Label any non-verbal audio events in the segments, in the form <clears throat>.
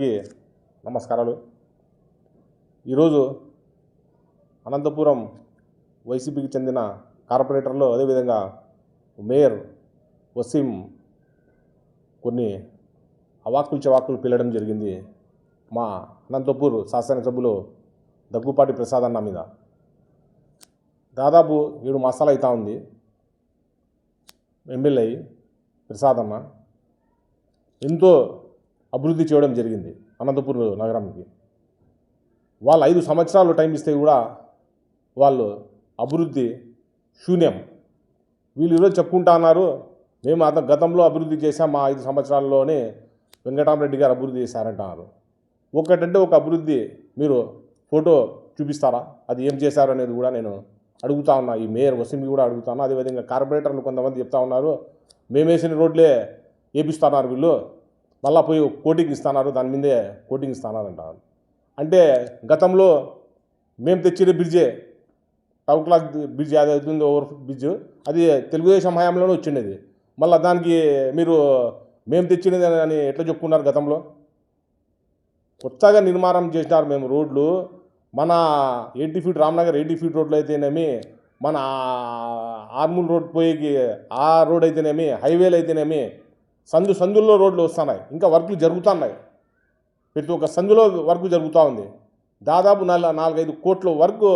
అందరికీ నమస్కారాలు. ఈరోజు అనంతపురం వైసీపీకి చెందిన కార్పొరేటర్లు అదేవిధంగా మేయర్ వసీం కొన్ని అవాక్కులు చవాక్కులు పిల్లడం జరిగింది. మా అనంతపూర్ శాసనసభ్యులు దగ్గుపాటి ప్రసాద్ అన్న మీద. దాదాపు ఏడు మాసాలు అవుతా ఉంది. ఎమ్మెల్యే ప్రసాద్ అన్న. ఎంతో అభివృద్ధి చేయడం జరిగింది అనంతపూర్ నగరానికి వాళ్ళు ఐదు సంవత్సరాలు టైం ఇస్తే కూడా వాళ్ళు అభివృద్ధి శూన్యం. వీళ్ళు ఈరోజు చెప్పుకుంటా అన్నారు మేము అత గతంలో అభివృద్ధి చేశాం మా ఐదు సంవత్సరాల్లోనే వెంకటరామరెడ్డి గారు అభివృద్ధి చేశారంటున్నారు ఒకటంటే ఒక అభివృద్ధి మీరు ఫోటో చూపిస్తారా? అది ఏం చేశారు అనేది కూడా నేను అడుగుతా ఉన్నా. ఈ మేయర్ వసీంకి కూడా అడుగుతాను అదేవిధంగా కార్పొరేటర్లు కొంతమంది చెప్తా ఉన్నారు మేము వేసిన రోడ్లే వేపిస్తున్నారు వీళ్ళు మళ్ళా పోయి కోటింగ్ ఇస్తున్నారు దాని మీదే కోటింగ్ ఇస్తున్నారు అంటే గతంలో మేము తెచ్చిన బ్రిడ్జే టౌన్ క్లాక్ బ్రిడ్జ్ అది అవుతుంది ఓవర్ బ్రిడ్జ్ అది తెలుగుదేశం హయాంలోనే వచ్చిండేది. మళ్ళీ దానికి మీరు మేము తెచ్చినది అని ఎట్లా చెప్పుకున్నారు గతంలో? కొత్తగా నిర్మాణం చేసినారు మేము రోడ్లు. మన eighty feet Ramnagar eighty feet రోడ్లు అయితేనేమి మన ఆర్మూల్ రోడ్ పోయేకి ఆ రోడ్ అయితేనేమి హైవేలు అయితేనేమి సందు సందుల్లో రోడ్లు వస్తున్నాయి. ఇంకా వర్క్లు జరుగుతున్నాయి. ప్రతి ఒక్క సందులో వర్క్ జరుగుతూ ఉంది. దాదాపు నాలుగు నాలుగైదు కోట్ల వర్క్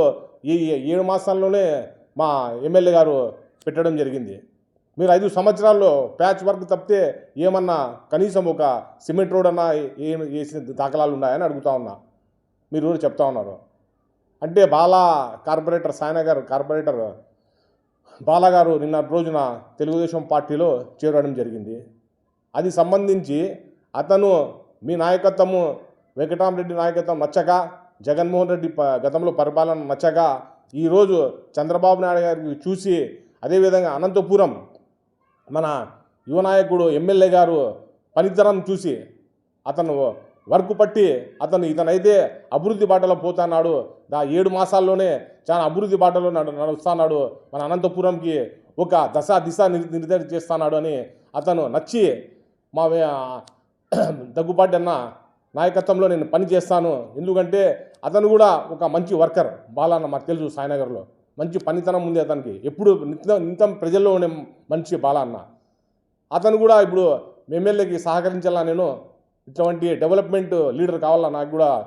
ఈ ఏడు మాసాల్లోనే మా ఎమ్మెల్యే గారు పెట్టడం జరిగింది. మీరు ఐదు సంవత్సరాల్లో ప్యాచ్ వర్క్ తప్పితే ఏమన్నా కనీసం ఒక సిమెంట్ రోడ్ అన్నా ఏం వేసిన దాఖలాలు ఉన్నాయని అడుగుతా ఉన్నా. మీరు కూడా చెప్తా ఉన్నారు. అంటే బాలా కార్పొరేటర్ సాయనగర్ కార్పొరేటర్ బాలా గారు నిన్న రోజున తెలుగుదేశం పార్టీలో చేరడం జరిగింది. అది సంబంధించి అతను మీ నాయకత్వము వెంకటరామరెడ్డి నాయకత్వం నచ్చక జగన్మోహన్ రెడ్డి గతంలో పరిపాలన నచ్చక ఈరోజు చంద్రబాబు నాయుడు గారికి చూసి అదేవిధంగా అనంతపురం మన యువ నాయకుడు ఎమ్మెల్యే గారు పనితనం చూసి అతను వర్క్ పట్టి అతను ఇతనైతే అభివృద్ధి బాటలో పోతున్నాడు. దా ఏడు మాసాల్లోనే చాలా అభివృద్ధి బాటలో నడుస్తున్నాడు. మన అనంతపురంకి ఒక దశ దిశ నిర్- నిర్ధారణ చేస్తున్నాడు అని అతను నచ్చి మా వే- <clears throat> దగ్గుబాటి అన్న నాయకత్వంలో నేను పని చేస్తాను. ఎందుకంటే అతను కూడా ఒక మంచి వర్కర్. బాలన్న మాకు తెలుసు సాయినగర్లో. మంచి పనితనం ఉంది అతనికి. ఎప్పుడు నిత్యం నిత్యం ప్రజల్లో ఉండే మనిషి బాలన్న. అతను కూడా ఇప్పుడు ఎమ్మెల్యేకి సహకరించాలా నేను? ఇటువంటి డెవలప్మెంట్ లీడర్ కావాలా నాకు కూడా?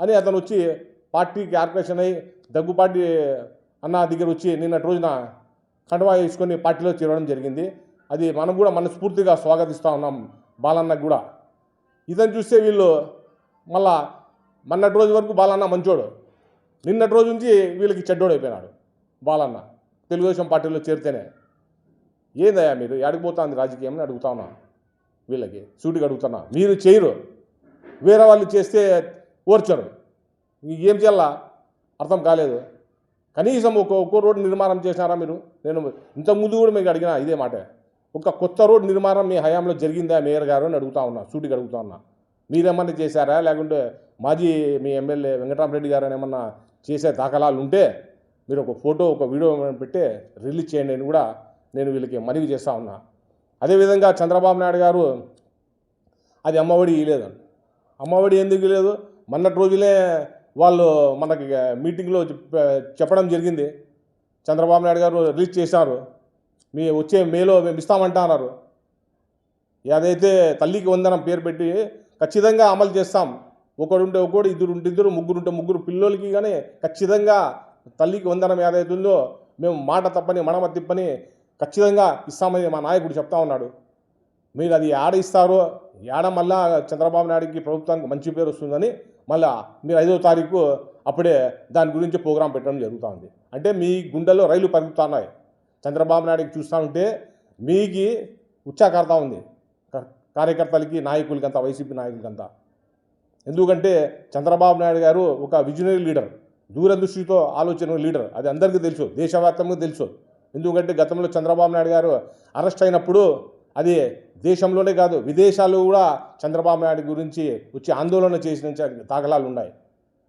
అని అతను వచ్చి పార్టీకి ఆర్పరేషన్ అయ్యి దగ్గుపాటి అన్న దగ్గర వచ్చి నిన్నటి రోజున కండవా వేసుకొని పార్టీలో చేరడం జరిగింది. అది మనం కూడా మనస్ఫూర్తిగా స్వాగతిస్తూ ఉన్నాం బాలన్నకు కూడా. ఇదని చూస్తే వీళ్ళు మళ్ళా మొన్నటి రోజు వరకు బాలన్న మంచోడు. నిన్నటి రోజు నుంచి వీళ్ళకి చెడ్డోడు అయిపోయినాడు బాలన్న. తెలుగుదేశం పార్టీలో చేరితేనే. ఏందయ్యా మీరు? ఎడకపోతుంది రాజకీయం అని అడుగుతా ఉన్నా వీళ్ళకి. సూటిగా అడుగుతున్నా. మీరు చేయరు. వేరే వాళ్ళు చేస్తే ఓర్చరు. ఏం చేయాలా? అర్థం కాలేదు. కనీసం ఒక ఒక్కో రోడ్డు నిర్మాణం చేసినారా మీరు? నేను ఇంతకుముందు కూడా మీకు అడిగిన ఇదే మాట. ఒక కొత్త రోడ్డు నిర్మాణం మీ హయాంలో జరిగిందా? మేయర్ గారు అని అడుగుతా ఉన్నా సూటిగా అడుగుతా ఉన్నా. మీరేమన్నా చేశారా? లేకుంటే మాజీ మీ ఎమ్మెల్యే వెంకటరామరెడ్డి గారు అని ఏమన్నా చేసే దాఖలాలు ఉంటే మీరు ఒక ఫోటో ఒక వీడియో పెట్టి రిలీజ్ చేయండి అని కూడా నేను వీళ్ళకి మనవి చేస్తా ఉన్నా. అదేవిధంగా చంద్రబాబు నాయుడు గారు అది అమ్మఒడి ఇవ్వలేదు అమ్మఒడి ఎందుకు లేదు మొన్నటి రోజులే వాళ్ళు మనకి మీటింగ్లో చెప్ప- చెప్పడం జరిగింది. చంద్రబాబు నాయుడు గారు రిలీజ్ చేశారు. మీ వచ్చే మేలో మేము ఇస్తామంటున్నారు ఏదైతే తల్లికి వందనం పేరు పెట్టి ఖచ్చితంగా అమలు చేస్తాం. ఒకడుంటే ఒకడు ఇద్దరు ఉంటే ఇద్దరు ముగ్గురు ఉంటే ముగ్గురు పిల్లలకి కానీ ఖచ్చితంగా తల్లికి వందనం ఏదైతుందో మేము మాట తప్పని మనమ తిప్పని ఖచ్చితంగా ఇస్తామని మా నాయకుడు చెప్తా ఉన్నాడు. మీరు అది ఆడ ఇస్తారో ఏడ మళ్ళా చంద్రబాబు నాయుడికి ప్రభుత్వానికి మంచి పేరు వస్తుందని మళ్ళా మీరు ఐదో తారీఖు అప్పుడే దాని గురించి ప్రోగ్రాం పెట్టడం జరుగుతూ ఉంది. అంటే మీ గుండెల్లో రైలు పరుగుతున్నాయి చంద్రబాబు నాయుడికి చూస్తూ ఉంటే మీకి ఉచ్చాకారుతా ఉంది. క- కార్యకర్తలకి నాయకులకంతా వైసీపీ నాయకులకంతా. ఎందుకంటే చంద్రబాబు నాయుడు గారు ఒక విజనరీ లీడర్. దూరదృష్టితో ఆలోచన లీడర్. అది అందరికీ తెలుసు. దేశవ్యాప్తంగా తెలుసు. ఎందుకంటే గతంలో చంద్రబాబు నాయుడు గారు అరెస్ట్ అయినప్పుడు అది దేశంలోనే కాదు విదేశాల్లో కూడా చంద్రబాబు నాయుడు గురించి వచ్చి ఆందోళన చేసిన దాఖలాలు ఉన్నాయి.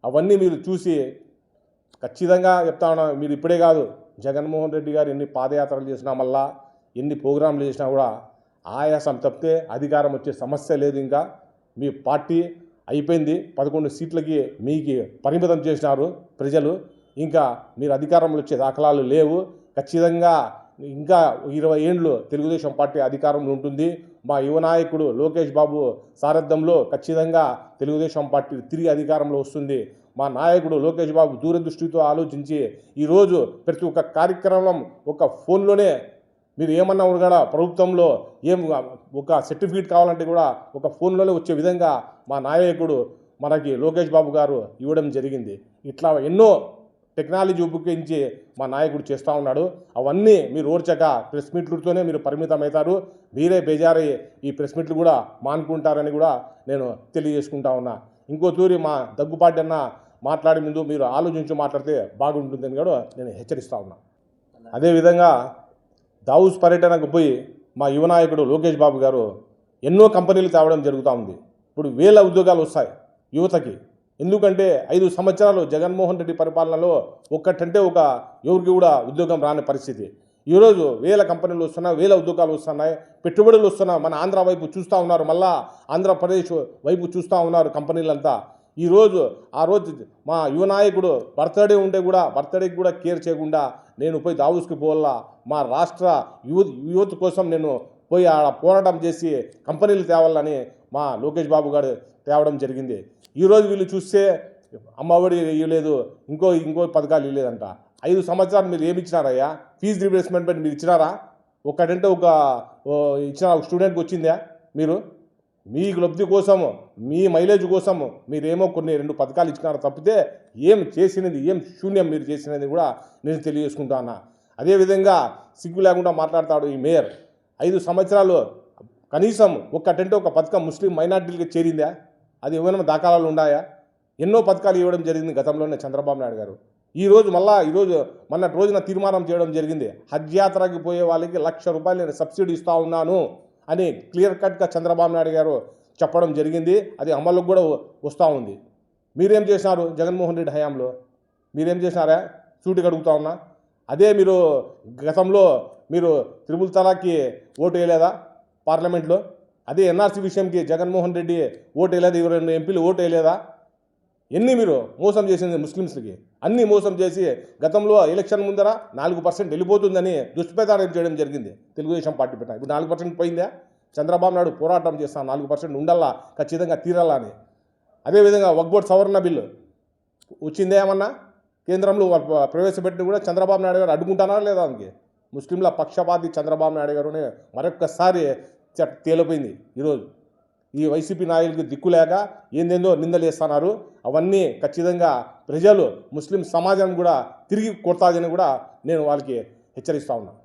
అవన్నీ మీరు చూసి ఖచ్చితంగా చెప్తా ఉన్నా మీరు ఇప్పుడే కాదు జగన్మోహన్ రెడ్డి గారు ఎన్ని పాదయాత్రలు చేసినా మళ్ళా ఎన్ని ప్రోగ్రాంలు చేసినా కూడా ఆయాసం తప్పితే అధికారం వచ్చే సమస్య లేదు ఇంకా. మీ పార్టీ అయిపోయింది. పదకొండు సీట్లకి మీకు పరిమితం చేసినారు ప్రజలు. ఇంకా మీరు అధికారంలో వచ్చే దాఖలాలు లేవు. ఖచ్చితంగా ఇంకా ఇరవై ఏండ్లు తెలుగుదేశం పార్టీ అధికారంలో ఉంటుంది. మా యువ నాయకుడు లోకేష్ బాబు సారథ్యంలో ఖచ్చితంగా తెలుగుదేశం పార్టీ తిరిగి అధికారంలో వస్తుంది. మా నాయకుడు లోకేష్ బాబు దూరదృష్టితో ఆలోచించి ఈరోజు ప్రతి ఒక్క కార్యక్రమం ఒక ఫోన్లోనే మీరు ఏమన్నా కూడా ప్రభుత్వంలో ఏం ఒక సర్టిఫికేట్ కావాలంటే కూడా ఒక ఫోన్లోనే వచ్చే విధంగా మా నాయకుడు మనకి లోకేష్ బాబు గారు ఇవ్వడం జరిగింది. ఇట్లా ఎన్నో టెక్నాలజీ ఉపయోగించి మా నాయకుడు చేస్తూ ఉన్నాడు. అవన్నీ మీరు ఓర్చక ప్రెస్ మీట్లతోనే మీరు పరిమితం అవుతారు మీరే బేజారై ఈ ప్రెస్ మీట్లు కూడా మానుకుంటారని కూడా నేను తెలియజేసుకుంటా ఉన్నా. ఇంకో తూరి మా దగ్గుపాటి అన్న మాట్లాడే ముందు మీరు ఆలోచించి మాట్లాడితే బాగుంటుందని కూడా నేను హెచ్చరిస్తా ఉన్నా. అదేవిధంగా దావుస్ పర్యటనకు పోయి మా యువ నాయకుడు లోకేష్ బాబు గారు ఎన్నో కంపెనీలు తేవడం జరుగుతూ ఉంది. ఇప్పుడు వేల ఉద్యోగాలు వస్తాయి యువతకి. ఎందుకంటే ఐదు సంవత్సరాలు జగన్మోహన్ రెడ్డి పరిపాలనలో ఒక్కటంటే ఒక ఎవరికి కూడా ఉద్యోగం రాని పరిస్థితి. ఈరోజు వేల కంపెనీలు వస్తున్నాయి వేల ఉద్యోగాలు వస్తున్నాయి పెట్టుబడులు వస్తున్నాయి మన ఆంధ్ర వైపు చూస్తూ ఉన్నారు మళ్ళా ఆంధ్రప్రదేశ్ వైపు చూస్తూ ఉన్నారు కంపెనీలంతా. ఈరోజు ఆ రోజు మా యువ నాయకుడు బర్త్డే ఉంటే కూడా బర్త్డేకి కూడా కేర్ చేయకుండా నేను పోయి దావుస్కి పోవాలా? మా రాష్ట్ర యూత్ యూత్ కోసం నేను పోయి ఆడ పోరాటం చేసి కంపెనీలు తేవాలని మా లోకేష్ బాబు గారు తేవడం జరిగింది. ఈరోజు వీళ్ళు చూస్తే అమ్మఒడి ఇవ్వలేదు ఇంకో ఇంకో పథకాలు ఇవ్వలేదంట ఐదు సంవత్సరాలు మీరు ఏమి ఇచ్చినారయ్యా? ఫీజు రీప్లేస్మెంట్ మీరు ఇచ్చినారా? ఒకటంటే ఒక ఇచ్చిన ఒక స్టూడెంట్కి వచ్చిందా మీరు? మీ లబ్ధి కోసము మీ మైలేజ్ కోసము మీరేమో కొన్ని రెండు పథకాలు ఇచ్చినారు తప్పితే ఏం చేసినది ఏం శూన్యం మీరు చేసినది కూడా నేను తెలియజేసుకుంటా అదేవిధంగా సిగ్గు లేకుండా మాట్లాడతాడు ఈ మేయర్. ఐదు సంవత్సరాలు కనీసం ఒక్కటంటే ఒక పథకం ముస్లిం మైనార్టీలకి చేరిందా? అది ఏమైనా దాఖలాలు ఉన్నాయా? ఎన్నో పథకాలు ఇవ్వడం జరిగింది గతంలోనే చంద్రబాబు నాయుడు గారు. ఈ రోజు మళ్ళా ఈరోజు మొన్నటి రోజున తీర్మానం చేయడం జరిగింది. హజ్ యాత్రకి పోయే వాళ్ళకి లక్ష రూపాయలు నేను సబ్సిడీ ఇస్తూ ఉన్నాను. అని క్లియర్ కట్గా చంద్రబాబు నాయుడు గారు చెప్పడం జరిగింది. అది అమలుకు కూడా వస్తూ ఉంది. మీరేం చేసినారు జగన్మోహన్ రెడ్డి హయాంలో? మీరేం చేసినారా? సూటికి అడుగుతా ఉన్నా. అదే మీరు గతంలో మీరు త్రిపుల్ తలాక్కి ఓటు వేయలేదా పార్లమెంట్లో? అదే ఎన్ఆర్సీ విషయంకి జగన్మోహన్ రెడ్డి ఓటు వేయలేదు. ఇరవై రెండు ఎంపీలు ఓటు వేయలేదా? ఎన్ని మీరు మోసం చేసింది ముస్లిమ్స్కి అన్ని మోసం చేసి గతంలో ఎలక్షన్ ముందర నాలుగు పర్సెంట్ వెళ్ళిపోతుందని దుష్ప్రచారం చేయడం జరిగింది తెలుగుదేశం పార్టీ పెట్టిన ఇప్పుడు నాలుగు పర్సెంట్ పోయిందా? చంద్రబాబు నాయుడు పోరాటం చేస్తాను నాలుగు పర్సెంట్ ఉండాలా ఖచ్చితంగా తీరాలా అని. అదేవిధంగా వగ్బోర్డ్ సవరణ బిల్లు వచ్చిందే ఏమన్నా? కేంద్రంలో ప్రవేశపెట్టి కూడా చంద్రబాబు నాయుడు గారు అడ్డుకుంటానా లేదా దానికి ముస్లింల పక్షపాతి చంద్రబాబు నాయుడు గారు మరొక్కసారి చ- తేలిపోయింది ఈరోజు. ఈ వైసీపీ నాయకులకి దిక్కులేక ఏందేందో నిందలేస్తున్నారు. అవన్నీ ఖచ్చితంగా ప్రజలు ముస్లిం సమాజం కూడా తిరిగి కొడతాదని కూడా నేను వాళ్ళకి హెచ్చరిస్తా ఉన్నాను